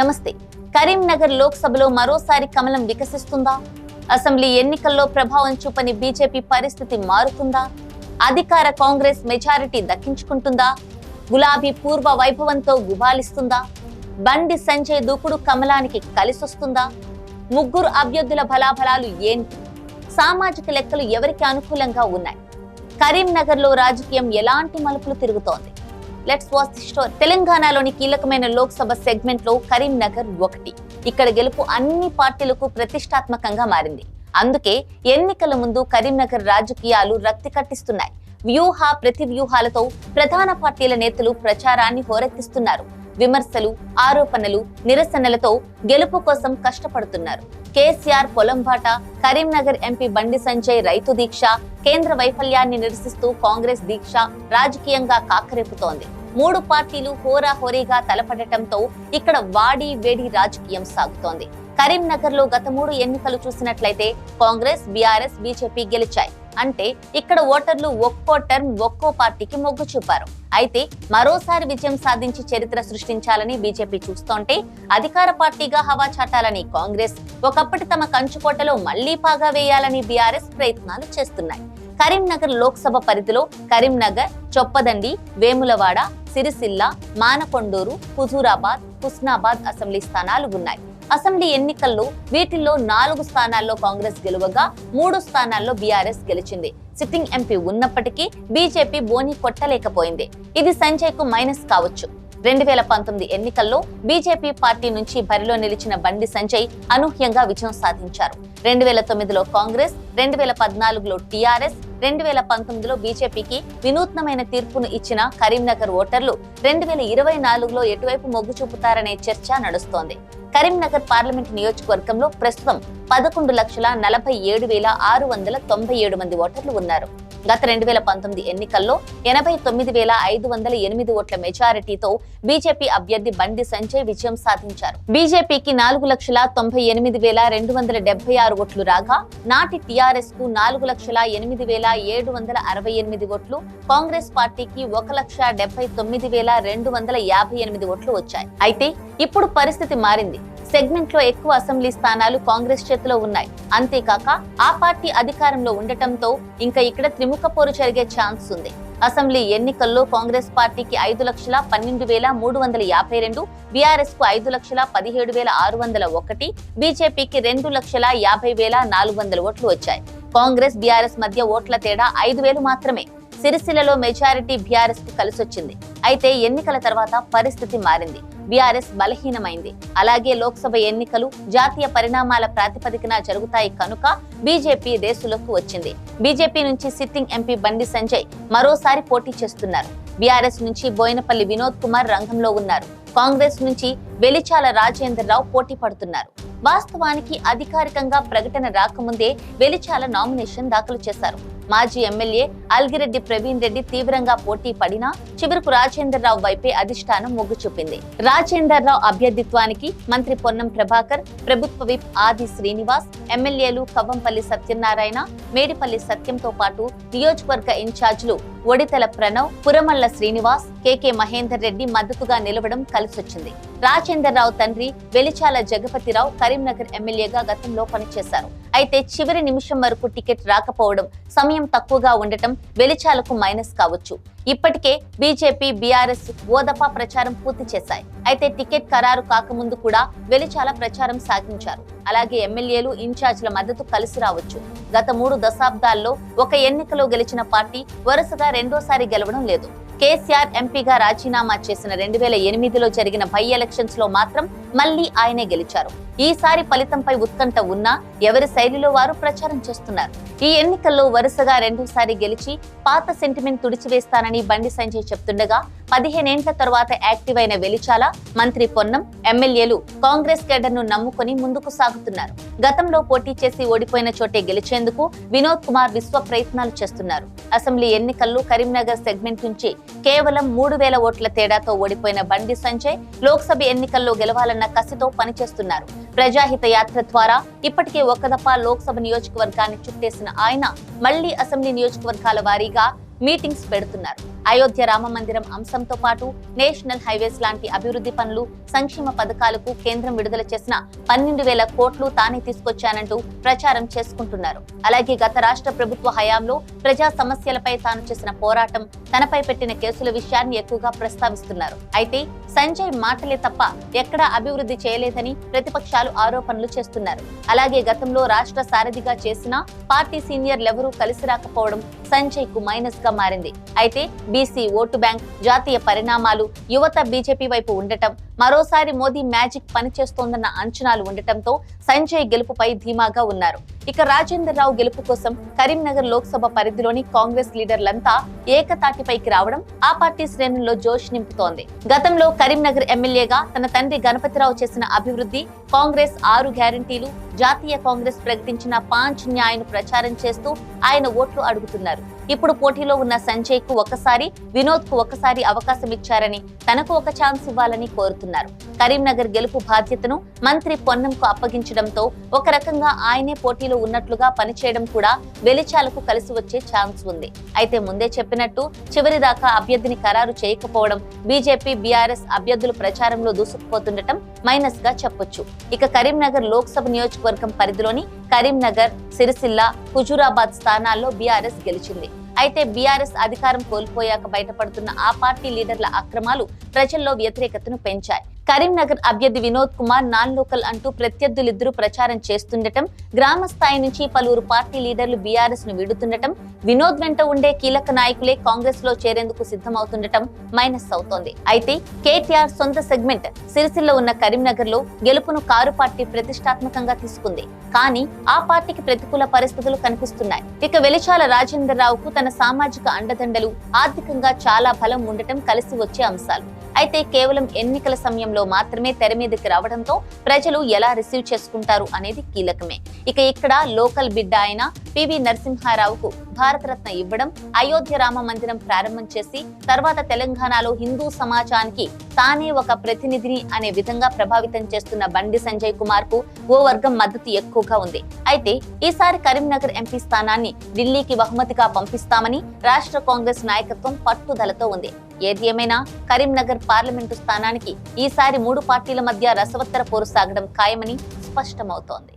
నమస్తే. కరీంనగర్ లోక్సభలో మరోసారి కమలం వికసిస్తుందా? అసెంబ్లీ ఎన్నికల్లో ప్రభావం చూపని బీజేపీ పరిస్థితి మారుతుందా? అధికార కాంగ్రెస్ మెజారిటీ దక్కించుకుంటుందా? గులాబీ పూర్వ వైభవంతో గుబాలిస్తుందా బండి సంజయ్ దూకుడు కమలానికి కలిసొస్తుందా? ముగ్గురు అభ్యర్థుల బలాబలాలు ఏంటి? సామాజిక లెక్కలు ఎవరికి అనుకూలంగా ఉన్నాయి? కరీంనగర్లో రాజకీయం ఎలాంటి మలుపులు తిరుగుతోంది? లెట్స్ వాచ్ ది స్టోరీ తెలంగాణలోని కీలకమైన లోక్సభ సెగ్మెంట్లో కరీంనగర్ ఒకటి. ఇక్కడ గెలుపు అన్ని పార్టీలకు ప్రతిష్టాత్మకంగా మారింది. అందుకే ఎన్నికల ముందు కరీంనగర్ రాజకీయాలు రక్తి కట్టిస్తున్నాయి. వ్యూహ ప్రతి వ్యూహాలతో ప్రధాన పార్టీల నేతలు ప్రచారాన్ని హోరెత్తిస్తున్నారు. విమర్శలు ఆరోపణలు నిరసనలతో గెలుపు కోసం కష్టపడుతున్నారు. కేసీఆర్ పొలంబాట కరీంనగర్ ఎంపీ బండి సంజయ్ రైతు దీక్ష కేంద్ర వైఫల్యాన్ని నిరసిస్తూ కాంగ్రెస్ దీక్ష రాజకీయంగా కాకరేపుతోంది. మూడు పార్టీలు హోరాహోరీగా తలపడటంతో ఇక్కడ వాడి వేడి రాజకీయం సాగుతోంది. కరీంనగర్లో గత మూడు ఎన్నికలు చూసినట్లయితే కాంగ్రెస్ బీఆర్ఎస్ బీజేపీ గెలిచాయి. అంటే ఇక్కడ ఓటర్లు ఒక్కో టర్మ్ ఒక్కో పార్టీకి మొగ్గు చూపారు. అయితే మరోసారి విజయం సాధించి చరిత్ర సృష్టించాలని బీజేపీ చూస్తోంటే అధికార పార్టీగా హవా చాటాలని కాంగ్రెస్ ఒకప్పటి తమ కంచుకోటలో మళ్ళీ పాగా వేయాలని బీఆర్ఎస్ ప్రయత్నాలు చేస్తున్నాయి. కరీంనగర్ లోక్సభ పరిధిలో కరీంనగర్ చొప్పదండి వేములవాడ సిరిసిల్ల మానకొండూరు హుజూరాబాద్ హుస్నాబాద్ అసెంబ్లీ స్థానాలు ఉన్నాయి. అసెంబ్లీ ఎన్నికల్లో వీటిల్లో నాలుగు స్థానాల్లో కాంగ్రెస్ గెలువగా మూడు స్థానాల్లో బీఆర్ఎస్ గెలిచింది. సిట్టింగ్ ఎంపీ ఉన్నప్పటికీ బీజేపీ బోని కొట్టలేకపోయింది. ఇది సంజయ్కు మైనస్ కావచ్చు. రెండు వేల పంతొమ్మిది ఎన్నికల్లో బీజేపీ పార్టీ నుంచి బరిలో నిలిచిన బండి సంజయ్ అనూహ్యంగా విజయం సాధించారు. రెండు వేల తొమ్మిదిలో కాంగ్రెస్ రెండు వేల పద్నాలుగులో టీఆర్ఎస్ రెండు వేల పంతొమ్మిదిలో బీజేపీకి వినూత్నమైన తీర్పును ఇచ్చిన కరీంనగర్ ఓటర్లు రెండు వేల ఇరవై నాలుగులో ఎటువైపు మొగ్గు చూపుతారనే చర్చ నడుస్తోంది. కరీంనగర్ పార్లమెంట్ నియోజకవర్గంలో ప్రస్తుతం పదకొండు లక్షల నలభై ఏడు వేల ఆరు వందల తొంభై ఏడు మంది ఓటర్లు ఉన్నారు. గత రెండు వేల పంతొమ్మిది ఎన్నికల్లో ఎనభై తొమ్మిది వేల ఐదు వందల ఎనిమిది ఓట్ల మెజారిటీతో బీజేపీ అభ్యర్థి బండి సంజయ్ విజయం సాధించారు. బీజేపీకి నాలుగు లక్షల తొంభై ఎనిమిది వేల రెండు వందల డెబ్బై ఆరు ఓట్లు రాగా నాటి టీఆర్ఎస్కు నాలుగు లక్షల ఎనిమిది వేల ఏడు వందల అరవై ఎనిమిది ఓట్లు కాంగ్రెస్ పార్టీకి ఒక లక్ష డెబ్బై తొమ్మిది వేల రెండు వందల యాభై ఎనిమిది ఓట్లు వచ్చాయి. అయితే ఇప్పుడు పరిస్థితి మారింది. సెగ్మెంట్లో ఎక్కువ అసెంబ్లీ స్థానాలు కాంగ్రెస్ చేతిలో ఉన్నాయి. అంతేకాక ఆ పార్టీ అధికారంలో ఉండటంతో ఇంకా ఇక్కడ త్రిముఖ పోరు జరిగే ఛాన్స్ ఉంది. అసెంబ్లీ ఎన్నికల్లో కాంగ్రెస్ పార్టీకి ఐదు లక్షల పన్నెండు వేల మూడు వందల యాభై రెండు బీఆర్ఎస్కు ఐదు లక్షల పదిహేడు వేల ఆరు వందల ఒకటి బీజేపీకి రెండు లక్షల యాభై వేల నాలుగు వందల ఓట్లు వచ్చాయి. కాంగ్రెస్ బీఆర్ఎస్ మధ్య ఓట్ల తేడా ఐదు వేలు మాత్రమే. సిరిసిల్లలో మెజారిటీ బీఆర్ఎస్కు కలిసొచ్చింది. అయితే ఎన్నికల తర్వాత పరిస్థితి మారింది. బీఆర్ఎస్ బలహీనమైంది. అలాగే లోక్సభ ఎన్నికలు జాతీయ పరిణామాల ప్రాతిపదికన జరుగుతాయి కనుక బీజేపీ రేసులోకి వచ్చింది. బీజేపీ నుంచి సిట్టింగ్ ఎంపీ బండి సంజయ్ మరోసారి పోటీ చేస్తున్నారు. బీఆర్ఎస్ నుంచి బోయినపల్లి వినోద్ కుమార్ రంగంలో ఉన్నారు. కాంగ్రెస్ నుంచి వెలిచాల రాజేంద్రరావు పోటీ పడుతున్నారు. వాస్తవానికి అధికారికంగా ప్రకటన రాకముందే వెలిచాల నామినేషన్ దాఖలు చేశారు. మాజీ ఎమ్మెల్యే అల్గిరెడ్డి ప్రవీణ్ రెడ్డి తీవ్రంగా పోటీ పడినా చివరకు రాజేందర్ రావు వైపే అధిష్టానం మొగ్గు చూపింది. రాజేందర్ రావు అభ్యర్థిత్వానికి మంత్రి పొన్నం ప్రభాకర్ ప్రభుత్వ విప్ ఆది శ్రీనివాస్ ఎమ్మెల్యేలు కవ్వంపల్లి సత్యనారాయణ మేడిపల్లి సత్యంతో పాటు నియోజకవర్గ ఇన్ఛార్జీలు ఒడితల ప్రణవ్ పురమల్ల శ్రీనివాస్ కెకే మహేందర్ రెడ్డి మద్దతుగా నిలవడం కలిసొచ్చింది. రాజేందర్ రావు తండ్రి వెలిచాల జగపతిరావు కరీంనగర్ ఎమ్మెల్యేగా గతంలో పనిచేశారు. అయితే చివరి నిమిషం వరకు టికెట్ రాకపోవడం సమయం తక్కువగా ఉండటం వెలిచాలకు మైనస్ కావచ్చు. ఇప్పటికే బీజేపీ బీఆర్ఎస్ ఓదపా ప్రచారం పూర్తి చేశాయి. అయితే టికెట్ ఖరారు కాకముందు కూడా వెలిచాల ప్రచారం సాగించారు. అలాగే ఎమ్మెల్యేలు ఇన్ఛార్జ్ల మద్దతు కలిసి రావచ్చు. గత మూడు దశాబ్దాల్లో ఒక ఎన్నికలో గెలిచిన పార్టీ వరుసగా రెండోసారి గెలవడం లేదు. కేసీఆర్ ఎంపీగా రాజీనామా చేసిన రెండు వేల ఎనిమిదిలో జరిగిన బై ఎలక్షన్స్లో మాత్రం మళ్ళీ ఆయనే గెలిచారు. ఈసారి ఫలితంపై ఉత్కంఠ ఉన్నా ఎవరి శైలిలో వారు ప్రచారం చేస్తున్నారు. ఈ ఎన్నికల్లో వరుసగా రెండోసారి గెలిచి పాత సెంటిమెంట్ తుడిచివేస్తానని బండి సంజయ్ చెప్తుండగా పదిహేనేండ్ల తర్వాత యాక్టివ్ అయిన వెలిచాల మంత్రి పొన్నం ఎమ్మెల్యేలు కాంగ్రెస్ కేడర్ను నమ్ముకొని ముందుకు సాగుతున్నారు. గతంలో పోటీ చేసి ఓడిపోయిన చోటే గెలిచేందుకు వినోద్ కుమార్ విశ్వ ప్రయత్నాలు చేస్తున్నారు. అసెంబ్లీ ఎన్నికల్లో కరీంనగర్ సెగ్మెంట్ నుంచి కేవలం మూడు వేల ఓట్ల తేడాతో ఓడిపోయిన బండి సంజయ్ లోక్సభ ఎన్నికల్లో గెలవాలన్న కసితో పనిచేస్తున్నారు. ప్రజాహిత యాత్ర ద్వారా ఇప్పటికే ఒకదఫా లోక్సభ నియోజకవర్గాన్ని చుట్టేసిన ఆయన మళ్ళీ అసెంబ్లీ నియోజకవర్గాల వారీగా మీటింగ్స్ పెడుతున్నారు. అయోధ్య రామ మందిరం అంశంతో పాటు నేషనల్ హైవేస్ లాంటి అభివృద్ధి పనులు సంక్షేమ పథకాలకు కేంద్రం విడుదల చేసిన పన్నెండు వేల కోట్లు తానే తీసుకొచ్చానంటూ ప్రచారం చేసుకుంటున్నారు. అలాగే గత రాష్ట్ర ప్రభుత్వ హయాంలో ప్రజా సమస్యలపై తాను చేసిన పోరాటం తనపై పెట్టిన కేసుల విషయాన్ని ఎక్కువగా ప్రస్తావిస్తున్నారు. అయితే సంజయ్ మాటలే తప్ప ఎక్కడా అభివృద్ధి చేయలేదని ప్రతిపక్షాలు ఆరోపణలు చేస్తున్నారు. అలాగే గతంలో రాష్ట్ర సారథిగా చేసిన పార్టీ సీనియర్లెవరూ కలిసి రాకపోవడం సంజయ్కు మైనస్గా మారింది. అయితే బీసీ ఓటు బ్యాంక్ జాతీయ పరిణామాలు యువత బీజేపీ వైపు ఉండటం మరోసారి మోదీ మ్యాజిక్ పనిచేస్తోందన్న అంచనాలు ఉండటంతో సంజయ్ గెలుపుపై ధీమాగా ఉన్నారు. ఇక రాజేందర్ రావు గెలుపు కోసం కరీంనగర్ లోక్సభ పరిధిలోని కాంగ్రెస్ లీడర్లంతా ఏకతాటిపైకి రావడం ఆ పార్టీ శ్రేణుల్లో జోష్ నింపుతోంది. గతంలో కరీంనగర్ ఎమ్మెల్యేగా తన తండ్రి గణపతిరావు చేసిన అభివృద్ధి కాంగ్రెస్ ఆరు గ్యారంటీలు జాతీయ కాంగ్రెస్ ప్రకటించిన పాంచ్ న్యాయను ప్రచారం చేస్తూ ఆయన ఓట్లు అడుగుతున్నారు. ఇప్పుడు పోటీలో ఉన్న సంజయ్కు ఒకసారి వినోద్కు ఒకసారి అవకాశం ఇచ్చారని తనకు ఒక ఛాన్స్ ఇవ్వాలని కోరుతున్నారు. కరీంనగర్ గెలుపు బాధ్యతను మంత్రి పొన్నంకు అప్పగించడంతో ఒక రకంగా ఆయనే పోటీలో ఉన్నట్లుగా పనిచేయడం కూడా వెలిచాలకు కలిసి వచ్చే ఛాన్స్ ఉంది. అయితే ముందే చెప్పినట్టు చివరి దాకా అభ్యర్థిని ఖరారు చేయకపోవడం బీజేపీ బీఆర్ఎస్ అభ్యర్థులు ప్రచారంలో దూసుకుపోతుండటం మైనస్గా చెప్పొచ్చు. ఇక కరీంనగర్ లోక్సభ నియోజకవర్గం పరిధిలోని కరీంనగర్ సిరిసిల్ల హుజూరాబాద్ స్థానాల్లో బీఆర్ఎస్ గెలిచింది. అయితే బీఆర్ఎస్ అధికారం కోల్పోయాక బయటపడుతున్న ఆ పార్టీ లీడర్ల అక్రమాలు ప్రజల్లో వ్యతిరేకతను పెంచాయి. కరీంనగర్ అభ్యర్థి వినోద్ కుమార్ నాన్ లోకల్ అంటూ ప్రత్యర్థులిద్దరూ ప్రచారం చేస్తుండటం గ్రామ స్థాయి నుంచి పలువురు పార్టీ లీడర్లు బీఆర్ఎస్ను విడుతుండటం వినోద్ వెంట ఉండే కీలక నాయకులే కాంగ్రెస్లో చేరేందుకు సిద్ధమవుతుండటం మైనస్ అవుతోంది. అయితే కేటీఆర్ సొంత సెగ్మెంట్ సిరిసిల్ల ఉన్న కరీంనగర్లో గెలుపును కారు పార్టీ ప్రతిష్టాత్మకంగా తీసుకుంది. కానీ ఆ పార్టీకి ప్రతికూల పరిస్థితులు కనిపిస్తున్నాయి. ఇక వెలిచాల రాజేందర్ రావుకు తన సామాజిక అండదండలు ఆర్థికంగా చాలా బలం ఉండటం కలిసి వచ్చే అంశాలు. అయితే కేవలం ఎన్నికల సమయంలో మాత్రమే తెర మీదకి రావడంతో ప్రజలు ఎలా రిసీవ్ చేసుకుంటారు అనేది కీలకమే. ఇక ఇక్కడ లోకల్ బిడ్డ అయిన పివి నరసింహారావుకు భారతరత్న ఇవ్వడం అయోధ్య రామ మందిరం ప్రారంభం చేసి తర్వాత తెలంగాణలో హిందూ సమాజానికి తానే ఒక ప్రతినిధిని అనే విధంగా ప్రభావితం చేస్తున్న బండి సంజయ్ కుమార్కు ఓ వర్గం మద్దతు ఎక్కువగా ఉంది. అయితే ఈసారి కరీంనగర్ ఎంపీ స్థానాన్ని ఢిల్లీకి బహుమతిగా పంపిస్తామని రాష్ట్ర కాంగ్రెస్ నాయకత్వం పట్టుదలతో ఉంది. ఏది ఏమైనా కరీంనగర్ పార్లమెంటు స్థానానికి ఈసారి మూడు పార్టీల మధ్య రసవత్తర పోరు సాగడం ఖాయమని స్పష్టమవుతోంది.